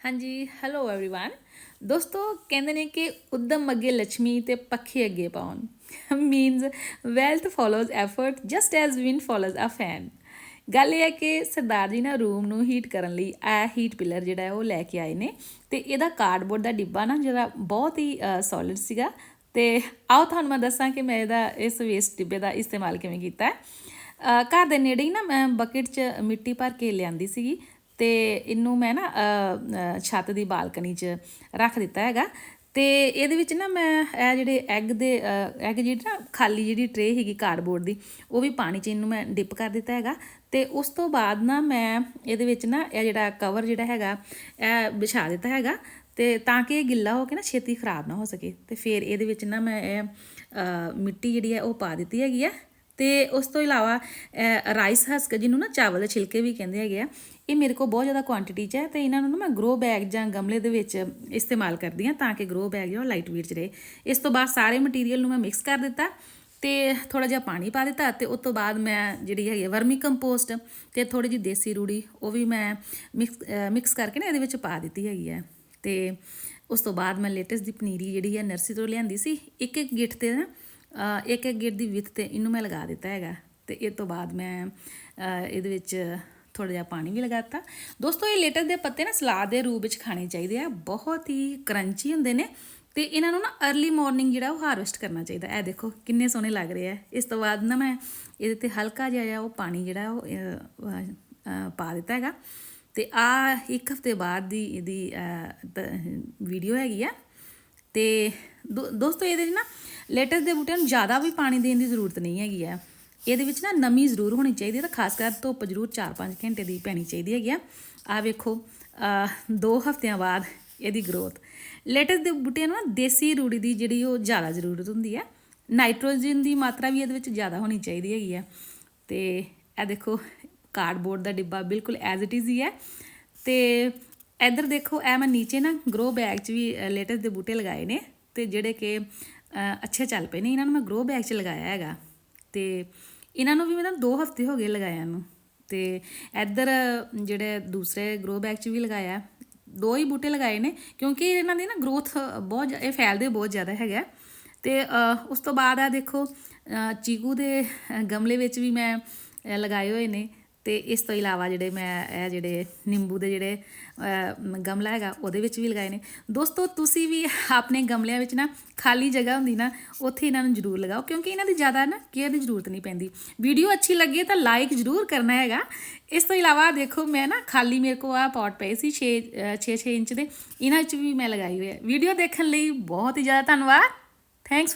ਹਾਂਜੀ hello everyone ਦੋਸਤੋ, ਕਹਿੰਦੇ ਨੇ ਕਿ ਉਦਮ ਅੱਗੇ ਲక్ష్ਮੀ ਤੇ ਪੱਖੇ ਅੱਗੇ ਪਾਉਣ। Means wealth follows effort just as wind follows a fan ਗੱਲ ਇਹ ਹੈ ਕਿ ਸਰਦਾਰ ਜੀ ਨਾ ਰੂਮ ਨੂੰ ਹੀਟ ਕਰਨ ਲਈ ਆ ਹੀਟ ਪਿਲਰ ਜਿਹੜਾ ਹੈ ਉਹ ਲੈ ਕੇ ਆਏ ਨੇ। ਤੇ ਇਹਦਾ ਕਾਰਡਬੋਰਡ ਦਾ ਡਿੱਬਾ ਨਾ ਜਿਹੜਾ ਬਹੁਤ ਹੀ ਸੋਲਿਡ ਸੀਗਾ। ਤੇ ਆਓ ਤੁਹਾਨੂੰ ਮੈਂ ਦੱਸਾਂ ਕਿ ਮੈਂ ਇਹਦਾ, ਇਸ ਵੇਸਟ ਡਿੱਬੇ ਦਾ ਇਸਤੇਮਾਲ ਕਿਵੇਂ ਕੀਤਾ ਹੈ। ਘਰ ਦੇ ਨੇੜੇ ਹੀ ਨਾ ਮੈਂ ਬਕਟ 'ਚ ਮਿੱਟੀ ਭਰ ਕੇ ਲਿਆਂਦੀ ਸੀਗੀ। ਤੇ ਇਹਨੂੰ ਮੈਂ ਨਾ ਛੱਤ ਦੀ ਬਾਲਕਨੀ 'ਚ ਰੱਖ ਦਿੱਤਾ ਹੈਗਾ। ਤੇ ਇਹਦੇ ਵਿੱਚ ਨਾ ਮੈਂ ਇਹ ਜਿਹੜੇ ਐਗ ਦੇ ਐਗ ਜਿਹੜੀ ਨਾ ਖਾਲੀ ਜਿਹੜੀ ਟਰੇ ਹੈਗੀ ਕਾਰਡਬੋਰਡ ਦੀ, ਉਹ ਵੀ ਪਾਣੀ 'ਚ ਇਹਨੂੰ ਮੈਂ ਡਿਪ ਕਰ ਦਿੱਤਾ ਹੈਗਾ। ਤੇ ਉਸ ਤੋਂ ਬਾਅਦ ਨਾ ਮੈਂ ਇਹਦੇ ਵਿੱਚ ਨਾ ਇਹ ਜਿਹੜਾ ਕਵਰ ਜਿਹੜਾ ਹੈਗਾ, ਇਹ ਵਿਛਾ ਦਿੱਤਾ ਹੈਗਾ। ਤੇ ਤਾਂ ਕਿ ਇਹ ਗਿੱਲਾ ਹੋ ਕੇ ਨਾ ਛੇਤੀ ਖਰਾਬ ਨਾ ਹੋ ਸਕੇ। ਤੇ ਫਿਰ ਇਹਦੇ ਵਿੱਚ ਨਾ ਮੈਂ ਇਹ ਮਿੱਟੀ ਜਿਹੜੀ ਹੈ ਉਹ ਪਾ ਦਿੱਤੀ ਹੈਗੀ ਆ ਤੇ ਉਸ ਤੋਂ ਇਲਾਵਾ ਰਾਈਸ ਹਸਕ ਜਿਹਨੂੰ ਨਾ ਚਾਵਲ ਦੇ ਛਿਲਕੇ ਵੀ ਕਹਿੰਦੇ ਹੈਗੇ ਆ, ਇਹ ਮੇਰੇ ਕੋਲ ਬਹੁਤ ਜ਼ਿਆਦਾ ਕੁਆਂਟੀਟੀ 'ਚ ਹੈ ਤੇ ਇਹਨਾਂ ਨੂੰ ਨਾ ਮੈਂ ਗਰੋ ਬੈਗ ਜਾਂ ਗਮਲੇ ਦੇ ਵਿੱਚ ਇਸਤੇਮਾਲ ਕਰਦੀ ਹਾਂ ਤਾਂ ਕਿ ਗਰੋ ਬੈਗ ਜਿਹੜਾ ਲਾਈਟ ਵੇਟ 'ਚ ਰਹੇ। ਇਸ ਤੋਂ ਬਾਅਦ ਸਾਰੇ ਮਟੀਰੀਅਲ ਨੂੰ ਮੈਂ ਮਿਕਸ ਕਰ ਦਿੱਤਾ ਤੇ ਥੋੜਾ ਜਿਹਾ ਪਾਣੀ ਪਾ ਦਿੱਤਾ ਤੇ ਉਸ ਤੋਂ ਬਾਅਦ ਮੈਂ ਜਿਹੜੀ ਹੈਗੀ ਵਰਮੀ ਕੰਪੋਸਟ ਤੇ ਥੋੜੀ ਜਿਹੀ ਦੇਸੀ ਰੂੜੀ, ਉਹ ਵੀ ਮੈਂ ਮਿਕਸ ਮਿਕਸ ਕਰਕੇ ਨਾ ਇਹਦੇ ਵਿੱਚ ਪਾ ਦਿੱਤੀ ਹੈਗੀ ਹੈ ਤੇ ਉਸ ਤੋਂ ਬਾਅਦ ਮੈਂ ਲੇਟੈਸਟ ਦੀ ਪਨੀਰੀ ਜਿਹੜੀ ਹੈ ਨਰਸਰੀ ਤੋਂ ਲਿਆਂਦੀ ਸੀ ਇੱਕ ਇੱਕ ਗਿੱਠ ਤੇ ਨਾ ਇੱਕ ਇੱਕ ਗਿੱਠ ਦੀ ਵਿੱਥ ਤੇ ਇਹਨੂੰ ਮੈਂ ਲਗਾ ਦਿੱਤਾ ਹੈਗਾ ਤੇ ਇਹ ਤੋਂ ਬਾਅਦ ਮੈਂ ਇਹਦੇ ਵਿੱਚ ਥੋੜਾ ਜਿਹਾ ਪਾਣੀ ਵੀ ਲਗਾਤਾ ਦੋਸਤੋ, ਇਹ ਲੇਟਸ ਦੇ ਪੱਤੇ ਨਾ ਸਲਾਦ ਦੇ ਰੂਪ ਵਿੱਚ ਖਾਣੇ ਚਾਹੀਦੇ ਆ, ਬਹੁਤ ਹੀ ਕਰੰਚੀ ਹੁੰਦੇ ਨੇ ਤੇ ਇਹਨਾਂ ਨੂੰ ਨਾ अर्ਲੀ ਮਾਰਨਿੰਗ ਜਿਹੜਾ ਉਹ ਹਾਰਵੈਸਟ ਕਰਨਾ ਚਾਹੀਦਾ। ਇਹ ਦੇਖੋ ਕਿੰਨੇ ਸੋਹਣੇ ਲੱਗ ਰਹੇ ਆ। ਇਸ ਤੋਂ ਬਾਅਦ ਨਾ ਮੈਂ ਇਹਦੇ ਤੇ ਹਲਕਾ ਜਿਹਾ ਉਹ ਪਾਣੀ ਜਿਹੜਾ ਉਹ ਪਾ ਦਿੱਤਾ ਹੈਗਾ। ਤੇ ਆ ਇੱਕ ਹਫ਼ਤੇ ਬਾਅਦ ਦੀ ਇਹਦੀ ਵੀਡੀਓ ਹੈਗੀ ਆ। ਤੇ ਦੋ- ਦੋਸਤੋ ਇਹਦੇ 'ਚ ਨਾ ਲੈਟਸ ਦੇ ਬੂਟਿਆਂ ਨੂੰ ਜ਼ਿਆਦਾ ਵੀ ਪਾਣੀ ਦੇਣ ਦੀ ਜ਼ਰੂਰਤ ਨਹੀਂ ਹੈਗੀ ਆ। ਇਹਦੇ ਵਿੱਚ ਨਾ ਨਮੀ ਜ਼ਰੂਰ ਹੋਣੀ ਚਾਹੀਦੀ ਹੈ ਤਾਂ ਖਾਸ ਕਰ ਧੁੱਪ ਜ਼ਰੂਰ 4-5 ਘੰਟੇ ਦੀ ਪੈਣੀ ਚਾਹੀਦੀ ਹੈਗੀ ਆ। ਆ ਵੇਖੋ ਅਹ, ਦੋ ਹਫ਼ਤਿਆਂ ਬਾਅਦ ਇਹਦੀ ਗਰੋਥ ਲੈਟਸ ਦੇ ਬੂਟਿਆਂ ਨੂੰ ਨਾ ਦੇਸੀ ਰੂੜੀ ਦੀ ਜਿਹੜੀ ਉਹ ਜ਼ਿਆਦਾ ਜ਼ਰੂਰਤ ਹੁੰਦੀ ਹੈ ਨਾਈਟ੍ਰੋਜਨ ਦੀ ਮਾਤਰਾ ਵੀ ਇਹਦੇ ਵਿੱਚ ਜ਼ਿਆਦਾ ਹੋਣੀ ਚਾਹੀਦੀ ਹੈਗੀ ਆ। ਤੇ ਇਹ ਦੇਖੋ ਕਾਰਡਬੋਰਡ ਦਾ ਡਿੱਬਾ ਬਿਲਕੁਲ ਐਜ਼ ਇਟ ਇਜ਼ ਹੀ ਹੈ ਤੇ ਇੱਧਰ ਦੇਖੋ, ਇਹ ਮੈਂ ਨੀਚੇ ਨਾ ਗਰੋ ਬੈਗ 'ਚ ਵੀ ਲੇਟਸ ਦੇ ਬੂਟੇ ਲਗਾਏ ਨੇ ਤੇ ਜਿਹੜੇ ਕਿ ਅੱਛੇ ਚੱਲ ਪਏ ਨੇ। ਇਹਨਾਂ ਨੂੰ ਮੈਂ ਗਰੋ ਬੈਗ 'ਚ ਲਗਾਇਆ ਹੈਗਾ। ਤੇ ਇਹਨਾਂ ਨੂੰ ਵੀ ਮੈਂ ਨਾ 2 ਹਫ਼ਤੇ ਹੋ ਗਏ ਲਗਾਇਆ ਨੂੰ। ਤੇ ਇੱਧਰ ਜਿਹੜੇ ਦੂਸਰੇ ਗਰੋ ਬੈਗ 'ਚ ਵੀ ਲਗਾਇਆ। ਦੋ ਹੀ ਬੂਟੇ ਲਗਾਏ ਨੇ, ਕਿਉਂਕਿ ਇਹਨਾਂ ਦੀ ਨਾ ਗਰੋਥ ਬਹੁਤ ਜ਼ਿਆ- ਇਹ ਫੈਲਦੇ ਬਹੁਤ ਜ਼ਿਆਦਾ ਹੈਗਾ। ਤੇ ਉਸ ਤੋਂ ਬਾਅਦ ਆ ਦੇਖੋ ਚੀਕੂ ਦੇ ਗਮਲੇ ਵਿੱਚ ਵੀ ਮੈਂ ਲਗਾਏ ਹੋਏ ਨੇ। ਤੇ ਇਸ ਤੋਂ ਇਲਾਵਾ ਜਿਹੜੇ ਮੈਂ, ਇਹ ਜਿਹੜੇ ਨਿੰਬੂ ਦੇ ਜਿਹੜੇ ਗਮਲਾ ਹੈਗਾ, ਉਹਦੇ ਵਿੱਚ ਵੀ ਲਗਾਏ ਨੇ। ਦੋਸਤੋ, ਤੁਸੀਂ ਵੀ ਆਪਣੇ ਗਮਲਿਆਂ ਵਿੱਚ ਨਾ ਖਾਲੀ ਜਗ੍ਹਾ ਹੁੰਦੀ ਨਾ, ਉੱਥੇ ਇਹਨਾਂ ਨੂੰ ਜ਼ਰੂਰ ਲਗਾਓ, ਕਿਉਂਕਿ ਇਹਨਾਂ ਦੀ ਜ਼ਿਆਦਾ ਨਾ ਕੇਅਰ ਦੀ ਜ਼ਰੂਰਤ ਨਹੀਂ ਪੈਂਦੀ। ਵੀਡੀਓ ਅੱਛੀ ਲੱਗੇ ਤਾਂ ਲਾਈਕ ਜ਼ਰੂਰ ਕਰਨਾ ਹੈਗਾ। ਇਸ ਤੋਂ ਇਲਾਵਾ ਦੇਖੋ, ਮੈਂ ਨਾ ਖਾਲੀ ਮੇਰੇ ਕੋਲ ਆ ਪੌਟ ਪਏ ਸੀ 6 6 6 ਇੰਚ ਦੇ। ਇਹਨਾਂ ਵਿੱਚ ਵੀ ਮੈਂ ਲਗਾਈ ਹੋਈ ਹੈ। ਵੀਡੀਓ ਦੇਖਣ ਲਈ ਬਹੁਤ ਹੀ ਜ਼ਿਆਦਾ ਧੰਨਵਾਦ। ਥੈਂਕਸ